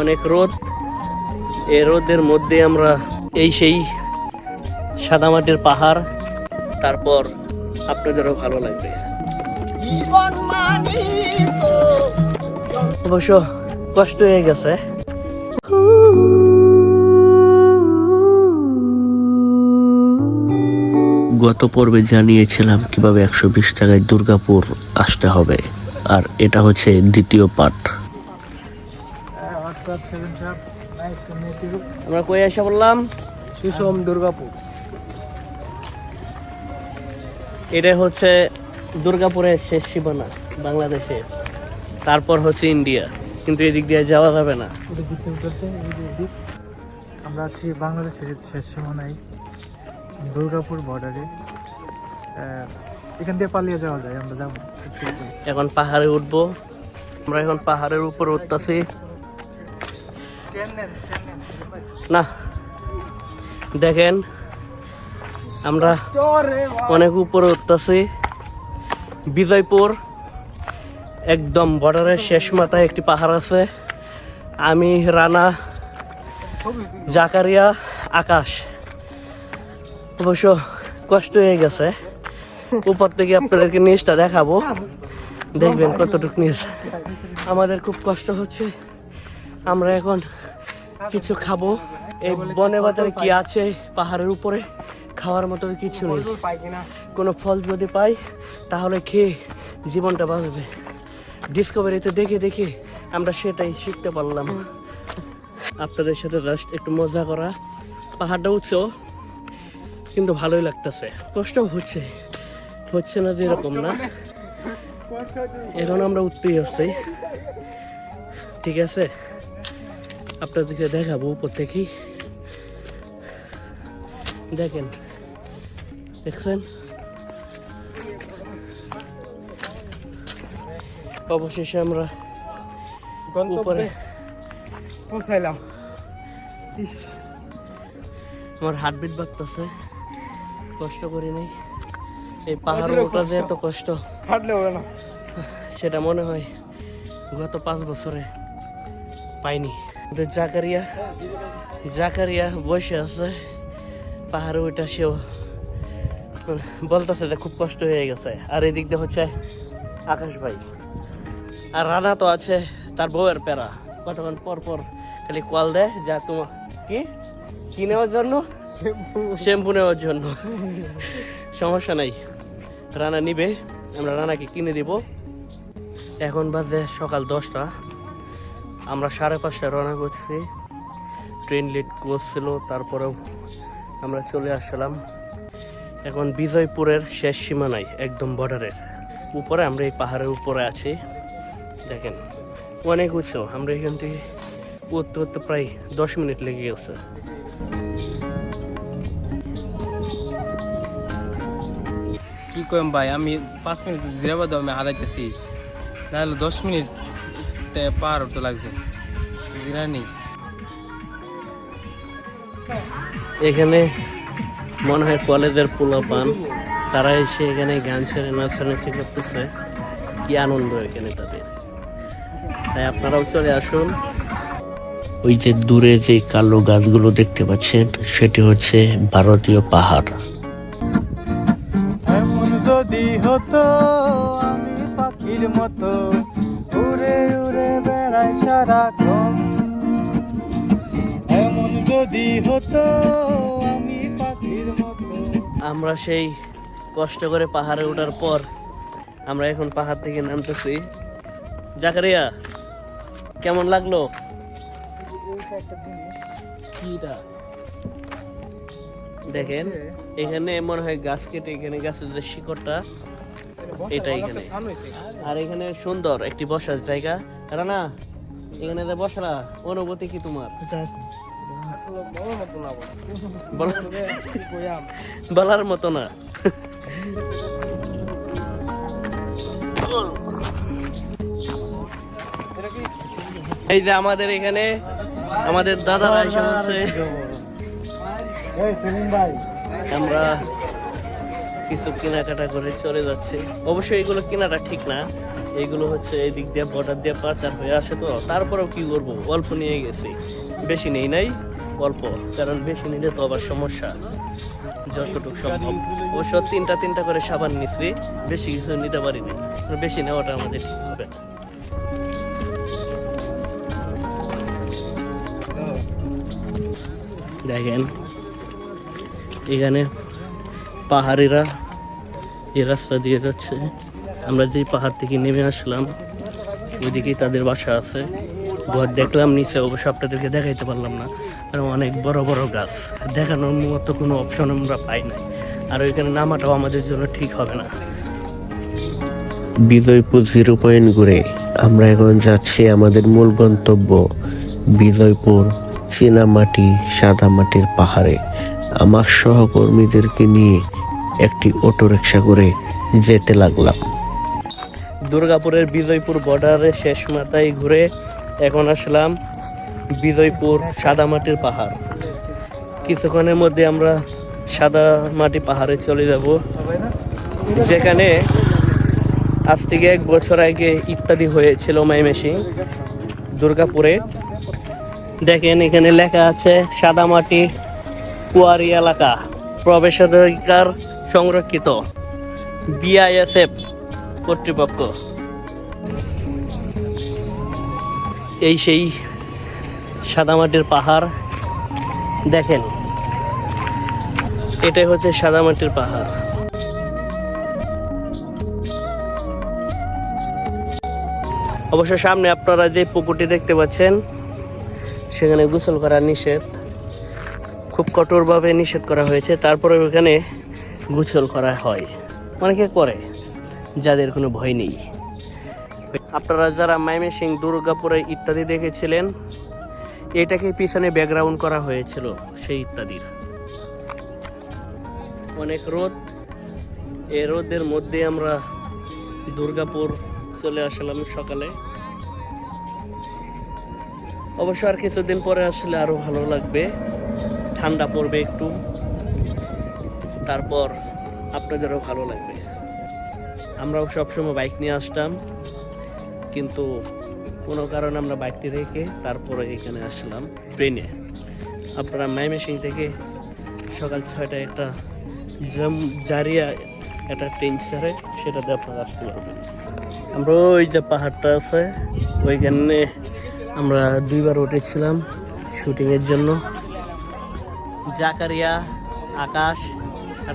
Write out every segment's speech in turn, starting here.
অনেক রোদ। এই রোদের মধ্যে আমরা এই সেই সাদামাটির পাহাড়, তারপর আপনাদেরও ভালো লাগবে। অবশ্য কষ্ট হয়ে গেছে। গত পর্বে জানিয়েছিলাম কীভাবে একশো বিশ টাকায় দুর্গাপুর আসতে হবে, আর এটা হচ্ছে দ্বিতীয় পার্ট হোয়াটসঅ্যাপ সেভেন সাপ নাইস টু মিট ইউ আমরা কই এসে বললাম? সুষম দুর্গাপুর। এটা হচ্ছে দুর্গাপুরের শেষ সীমানা বাংলাদেশে। তারপর হচ্ছে ইন্ডিয়া। কিন্তু এদিক দিয়ে যাওয়া যাবে না। আমরা আছি বাংলাদেশের শেষ সীমানায় দুর্গাপুর বর্ডারে এখান দিয়ে পালিয়ে যাওয়া যায় আমরা যাব। এখন পাহাড়ে উঠবো। আমরা এখন পাহাড়ের উপর উঠতেছি। না। দেখেন আমরা অনেক উপরে উঠতেছি। বিজয়পুর একদম বর্ডারের শেষ মাথায় একটি পাহাড় আছে। আমি রানা জাকারিয়া আকাশ। অবশ্য কষ্ট হয়ে গেছে। উপর থেকে আপনাদেরকে নিচটা দেখাবো। দেখবেন কতটুকু নিচ আমাদের খুব কষ্ট হচ্ছে। আমরা এখন কিছু খাব। এই বনে বাজারে কি আছে? পাহাড়ের উপরে খাওয়ার মতো কিছু নেই। কোনো? ফল যদি পাই তাহলে খেয়ে জীবনটা বাঁচবে। ডিসকভারিতে দেখে দেখে আমরা সেটাই শিখতে পারলাম। আপনাদের সাথে জাস্ট একটু মজা করা। পাহাড়টা উঠছেও কিন্তু ভালোই লাগতেছে। কষ্ট হচ্ছে। হচ্ছে না যেরকম না। এখন আমরা উঠতেই আসছি ঠিক আছে? আপনাদেরকে দেখাবো উপর থেকেই। দেখেন দেখছেন? অবশেষে আমরা উপরে পৌঁছাইলাম। আমার হার্টবিট বাড়তেছে। কষ্ট করি নাই। এই পাহাড় ওঠা যে এত কষ্ট। হাঁটলে হবে না। সেটা মনে হয় গত পাঁচ বছরে পাইনি। জাকারিয়া জাকারিয়া বসে আছে পাহাড়ে ওইটা সেও বলতেছে যে খুব কষ্ট হয়ে গেছে। আর এদিক দিয়ে হচ্ছে আকাশ ভাই। আর রানা তো আছে তার বউয়ের প্যারা কতক্ষণ পর পর খালি কল দেয় যা তোমার কি? কি নেওয়ার জন্য? শ্যাম্পু নেওয়ার জন্য। সমস্যা নাই। রানা নিবে আমরা রানাকে কিনে দিব। এখন বাজে সকাল দশটা। আমরা সাড়ে পাঁচটায় রওনা করছি। ট্রেন লেট করছিল, তারপরেও আমরা চলে আসলাম। এখন বিজয়পুরের শেষ সীমানায়, একদম বর্ডারের উপরে আমরা এই পাহাড়ের উপরে আছি। দেখেন, অনেক উঁচু। আমরা এখান থেকে উঠতে উঠতে প্রায় দশ মিনিট লেগে গেছে। কি কম ভাই, আমি পাঁচ মিনিট জিরাবাদ আমি হারাইতেছি নাহলে দশ মিনিট পার হতে লাগছে। জিরা নেই এখানে মনে হয় কলেজের পোলা পান তারা এসে এখানে গান ছেড়ে নাচানাচি করতেছে। কি আনন্দ এখানে তাদের। তাই আপনারাও চলে আসুন। ওই যে দূরে যে কালো গাছগুলো দেখতে পাচ্ছেন সেটি হচ্ছে ভারতীয় পাহাড়। যদি হতো আমি পাখির মতো উড়ে বেড়াই সারাক্ষণ। এমন যদি হতো আমি পাখির মতো। আমরা সেই কষ্ট করে পাহাড়ে ওঠার পর আমরা এখন পাহাড় থেকে নামতেছি। জাকারিয়া কেমন লাগল? কিটা? দেখেন এখানে মনে হয় গাছ কেটে এখানে গাছের যে শিকড়টা এটা এখানে। আর এখানে সুন্দর একটি বসার জায়গা। রানা এখানে যে বসরা অনুভূতি কি তোমার? বলার মতো না। এই যে আমাদের এখানে আমাদের দাদা ভাই। আমরা কিছু কেনাকাটা করে চলে যাচ্ছি। অবশ্যই এগুলো কেনাটা ঠিক না। এইগুলো হচ্ছে এই দিক দিয়ে বর্ডার দিয়ে পাচার হয়ে আসে তো। তারপরেও কি করব? অল্প নিয়ে গেছি। বেশি নেই নাই, অল্প। কারণ বেশি নিলে তো আবার সমস্যা। যতটুকু সম্ভব। অবশ্য তিনটা তিনটা করে সাবান নিছি, বেশি কিছু নিতে পারিনি। বেশি নেওয়াটা আমাদের ঠিক হবে দেখেন, এখানে পাহাড়িরা এই রাস্তা দিয়ে যাচ্ছে। আমরা যেই পাহাড় থেকে নেমে আসলাম, ওইদিকেই তাদের বাসা আছে। ঘর দেখলাম, নিচে অবশ্য আপনাদেরকে দেখাইতে পারলাম না। আর অনেক বড় বড় গাছ। দেখানোর মতো কোনো অপশন আমরা পাই নাই। আর ওইখানে নামাটাও আমাদের জন্য ঠিক হবে না। বিজয়পুর জিরো পয়েন্ট ঘুরে আমরা এখন যাচ্ছি আমাদের মূল গন্তব্য বিজয়পুর চীনামাটি সাদামাটির পাহাড়ে। আমার সহকর্মীদেরকে নিয়ে একটি অটো রিক্সা করে যেতে লাগলাম। দুর্গাপুরের বিজয়পুর বর্ডারে শেষ মাথায় ঘুরে এখন আসলাম বিজয়পুর সাদামাটির পাহাড়। কিছুক্ষণের মধ্যে আমরা সাদা মাটি পাহাড়ে চলে যাব। যেখানে আজ থেকে এক বছর আগে ইত্যাদি হয়েছিল মাইমেসিং দুর্গাপুরে। দেখেন এখানে লেখা আছে সাদামাটি কুয়ারি এলাকা, প্রবেশাধিকার সংরক্ষিত বিআইএসএফ কর্তৃপক্ষ। এই সেই সাদামাটির পাহাড়, দেখেন। এটাই হচ্ছে সাদামাটির পাহাড়। অবশ্য সামনে আপনারা যে পুকুরটি দেখতে পাচ্ছেন, সেখানে গোসল করা নিষেধ। খুব কঠোরভাবে নিষেধ করা হয়েছে। তারপরে ওখানে গোসল করা হয়। অনেকে করে। যাদের কোনো ভয় নেই। আপনারা যারা মাইমেসিং দুর্গাপুরে ইত্যাদি দেখেছিলেন, এটাকে পিছনে ব্যাকগ্রাউন্ড করা হয়েছিল সেই ইত্যাদির। অনেক রোদ এই রোদের মধ্যে আমরা দুর্গাপুর চলে আসলাম সকালে। অবশ্য আর কিছুদিন পরে আসলে আরও ভালো লাগবে। ঠান্ডা পড়বে একটু। তারপর আপনাদেরও ভালো লাগবে। আমরাও সবসময় বাইক নিয়ে আসতাম, কিন্তু কোনো কারণে আমরা বাইকটি রেখে তারপরে এখানে আসলাম ট্রেনে। আপনারা মাইমেসিং থেকে সকাল ছয়টায় একটা জাম, জারিয়া একটা ট্রেন ছাড়ে সেটাতে আপনারা আসতে পারবেন। আমরা ওই যে পাহাড়টা আছে, ওইখানে আমরা দুইবার উঠেছিলাম শুটিংয়ের জন্য। জাকারিয়া, আকাশ,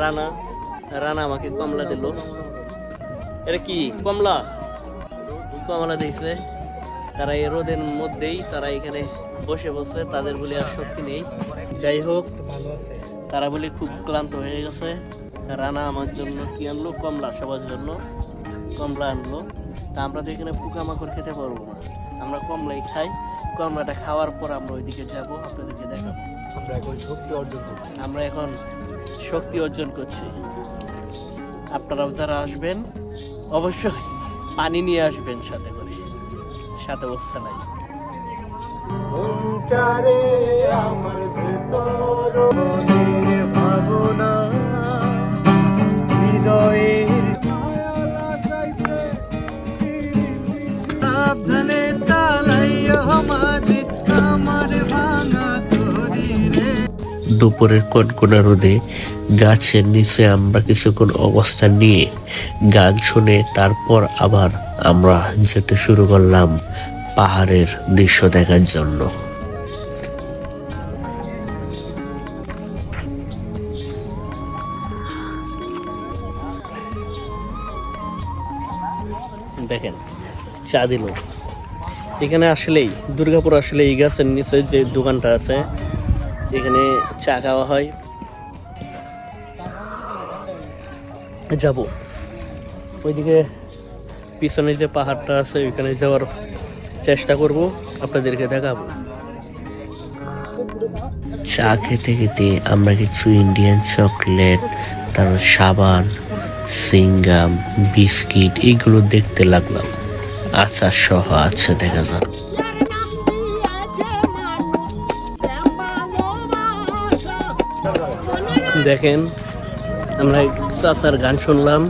রানা রানা আমাকে কমলা দিল। এটা কি? কমলা? কমলা দিয়েছে তারা এই রোদের মধ্যেই তারা এখানে বসে বসে তাদের বলে আর শক্তি নেই। যাই হোক তারা বলে খুব ক্লান্ত হয়ে গেছে। রানা আমার জন্য কি আনলো? কমলা সবার জন্য কমলা আনলো। তা আমরা তো এখানে পোকামাকড় খেতে পারব না। আমরা কমলাই খাই। কমলাটা খাওয়ার পর আমরা ওইদিকে যাব আপনাদেরকে দেখাবো। আমরা এখন শক্তি অর্জন করছি। আমরা এখন শক্তি অর্জন করছি। আপনারাও যারা আসবেন অবশ্যই। পানি নিয়ে আসবেন সাথে করে। সাথে বসছে নাই। আমার ভাবনা হৃদয়ের দুপুরের কনকনা রোদে গাছের নিচে আমরা কিছুক্ষণ অবস্থান নিয়ে গান শুনে তারপর আবার আমরা যেতে শুরু করলাম পাহাড়ের দৃশ্য দেখার জন্য। দেখেন চা দিল এখানে আসলেই, দুর্গাপুর আসলে এই গাছের নিচে যে দোকানটা আছে এখানে চা খাওয়া হয়। যাব। ওইদিকে পিছনে যে পাহাড়টা আছে, ওইখানে যাওয়ার চেষ্টা করব। আপনাদেরকে দেখাবো। চা খেতে খেতে আমরা কিছু ইন্ডিয়ান চকলেট তারপর সাবান, সিঙ্গাম, বিস্কিট, এগুলো দেখতে লাগলাম। আচার সহ আছে, দেখা যাক। দেখেন, আমরা চাচার গান শুনলাম,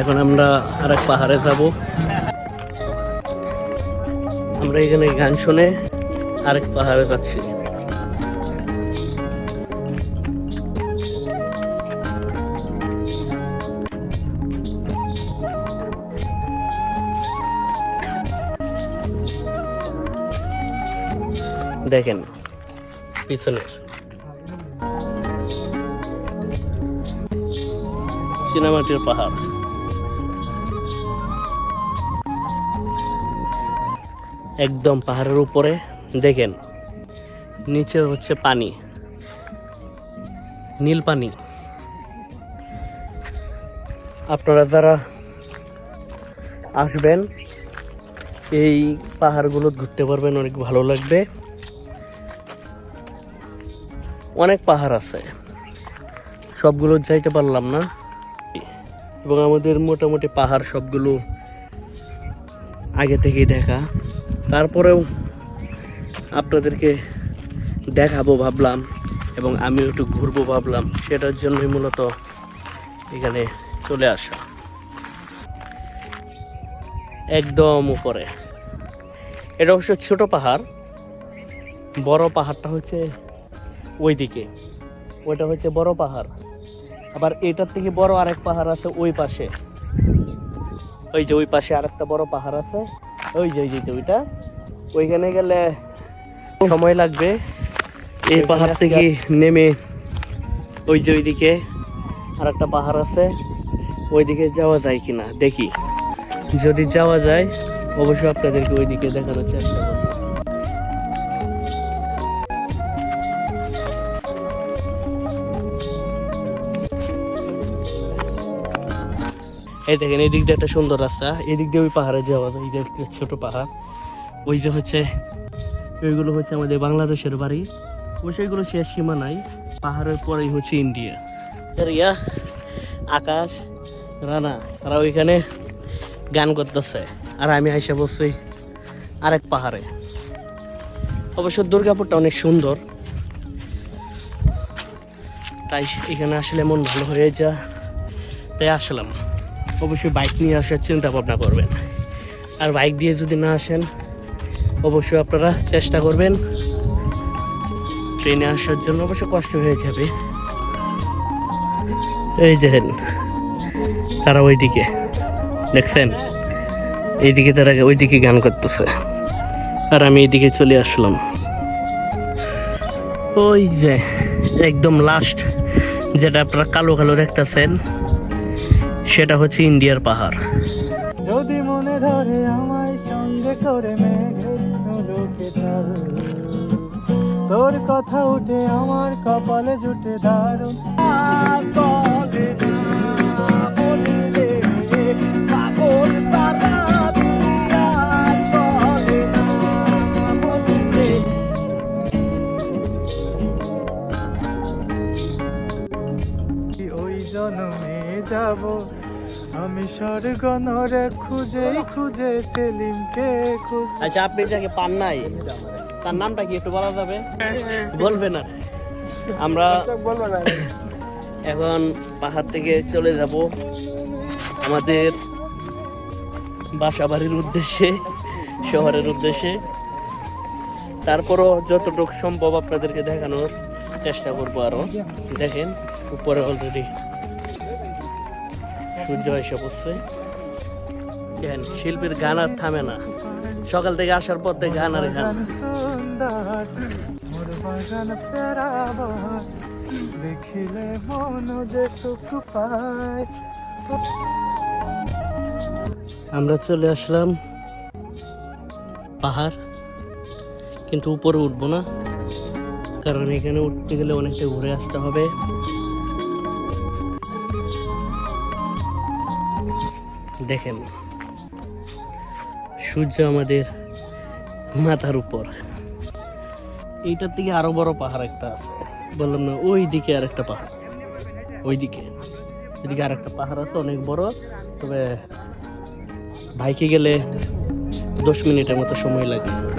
এখন আমরা আর এক পাহাড়ে যাব। আমরা এখানে গান শুনে আরেক পাহাড়ে যাচ্ছি। দেখেন, পিছনের। চীনামাটির পাহাড়। একদম পাহাড়ের উপরে, দেখেন, নিচে হচ্ছে পানি, নীল পানি। আপনারা যারা আসবেন, এই পাহাড়গুলো ঘুরতে পারবেন, অনেক ভালো লাগবে। অনেক পাহাড় আছে। সবগুলো যাইতে পারলাম না। এবং আমাদের মোটামুটি পাহাড় সবগুলো আগে থেকেই দেখা। তারপরেও আপনাদেরকে দেখাবো ভাবলাম এবং আমিও একটু ঘুরবো ভাবলাম। সেটার জন্যই মূলত এখানে চলে আসা। একদম উপরে। এটা অবশ্য ছোট পাহাড়। বড় পাহাড়টা হচ্ছে ওইদিকে। ওইটা হচ্ছে বড় পাহাড়। আবার এটার থেকে বড় আরেক পাহাড় আছে ওই পাশে। ওই যে ওই পাশে আরেকটা বড় পাহাড় আছে। ওই যে ওই যে ওইটা। ওইখানে গেলে সময় লাগবে। এই পাহাড় থেকে নেমে ওই যে ওইদিকে আর একটা পাহাড় আছে। ওইদিকে যাওয়া যায় কিনা দেখি। যদি যাওয়া যায় অবশ্যই আপনাদেরকে ওইদিকে দেখানোর চেষ্টা করব। এই দেখেন এই দিক দিয়ে একটা সুন্দর রাস্তা। এই দিক দিয়ে ওই পাহাড়ে যাওয়া যায়, এই যে ছোট পাহাড়। ওই যে হচ্ছে, ওইগুলো হচ্ছে আমাদের বাংলাদেশের বাড়ি। অবশ্যই এগুলো শেষ সীমা নাই। পাহাড়ের পরেই হচ্ছে ইন্ডিয়া। রিয়া, আকাশ, রানা, তারা ওইখানে গান করতেছে। আর আমি আইসা বসছি আরেক পাহাড়ে। অবশ্য দুর্গাপুরটা অনেক সুন্দর। তাই এখানে আসলে মন ভালো হয়ে যা, তাই আসলাম। অবশ্যই বাইক নিয়ে আসার চিন্তা ভাবনা করবেন। আর বাইক দিয়ে যদি না আসেন, অবশ্যই আপনারা চেষ্টা করবেন ট্রেনে আসার জন্য। অবশ্য কষ্ট হয়ে যাবে। এই দেখেন, তারা ওইদিকে, দেখছেন? এইদিকে তারা ওইদিকে গান করতেছে। আর আমি এইদিকে চলে আসলাম। ওই যে, একদম লাস্ট যেটা আপনারা কালো কালো দেখতেছেন সেটা হচ্ছে ইন্ডিয়ার পাহাড়। যদি মনে ধরে আমায় সঙ্গে করে তোর কথা উঠে আমার কপালে জুটে দারুণ। জন্মে যাব? আমি স্বর্গ নরে খুঁজেই খুঁজে সেলিমকে খুঁজ আচ্ছা আপনি যাকে পান নাই, তার নামটা কি একটু বলা যাবে? বলবে না। আমরা এখন পাহাড় থেকে চলে যাব আমাদের বাসা বাড়ির উদ্দেশ্যে, শহরের উদ্দেশ্যে। তারপরও যতটুকু সম্ভব আপনাদেরকে দেখানোর চেষ্টা করব আরও। দেখেন, উপরে অলরেডি সূর্য এসে পড়ছে। দেখেন শিল্পীর গান আর থামে না। সকাল থেকে আসার পর থেকে গান আর গান। দেখিলে মন যে সুখ পায়। আমরা চলে আসলাম পাহাড় কিন্তু উপরে উঠবো না কারণ এখানে উঠতে গেলে অনেকটা ঘুরে আসতে হবে। দেখেন, সূর্য আমাদের মাথার উপর। এইটার থেকে আরও বড় পাহাড় একটা আছে। বললাম না ওই দিকে আর একটা পাহাড়। ওই দিকে এদিকে আর একটা পাহাড় আছে, অনেক বড়। তবে বাইকে গেলে দশ মিনিটের মতো সময় লাগে।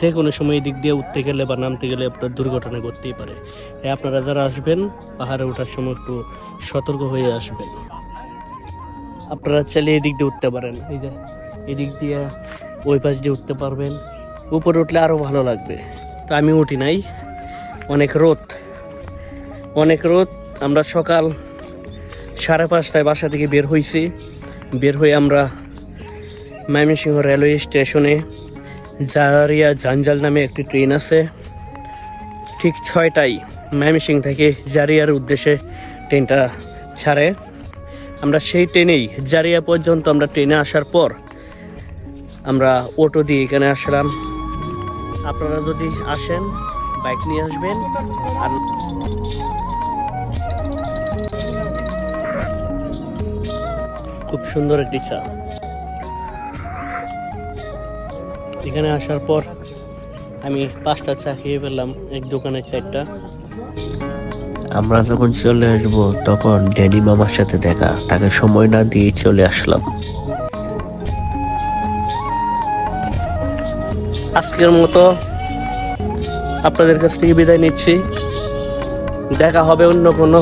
যে কোনো সময় দিক দিয়ে উঠতে গেলে বা নামতে গেলে আপনার দুর্ঘটনা ঘটতেই পারে। তাই আপনারা যারা আসবেন, পাহাড়ে ওঠার সময় একটু সতর্ক হয়ে আসবেন। আপনারা চাইলে এদিক দিয়ে উঠতে পারেন। এই যে এই দিক দিয়ে ওই পাশ দিয়ে উঠতে পারবেন। উপরে উঠলে আরও ভালো লাগবে। তো আমি উঠি নাই। অনেক রোদ। অনেক রোদ। আমরা সকাল সাড়ে পাঁচটায় বাসা থেকে বের হয়েছি বের হয়ে আমরা ময়মনসিংহ রেলওয়ে স্টেশনে জারিয়া জাঞ্জাল নামে একটি ট্রেন আছে। ঠিক ছয়টায় ময়মনসিংহ থেকে জারিয়ার উদ্দেশ্যে ট্রেনটা ছাড়ে। আমরা সেই ট্রেনেই জারিয়া পর্যন্ত আমরা ট্রেনে আসার পর আমরা অটো দিয়ে এখানে আসলাম। আপনারা যদি আসেন, বাইক নিয়ে আসবেন। আর খুব সুন্দর একটি চা। এখানে আসার পর আমি পাঁচটা চা খেয়ে ফেললাম এক দোকানের চারটা আমরা যখন চলে আসব তখন ড্যানি মামার সাথে দেখা তাকে সময় না দিয়ে চলে আসলাম। আজকের মতো আপনাদের কাছ থেকে বিদায় নিচ্ছি। দেখা হবে অন্য কোনো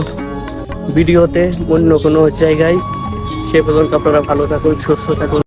ভিডিওতে অন্য কোনো জায়গায়। সে পর্যন্ত আপনারা ভালো থাকুন সুস্থ থাকুন।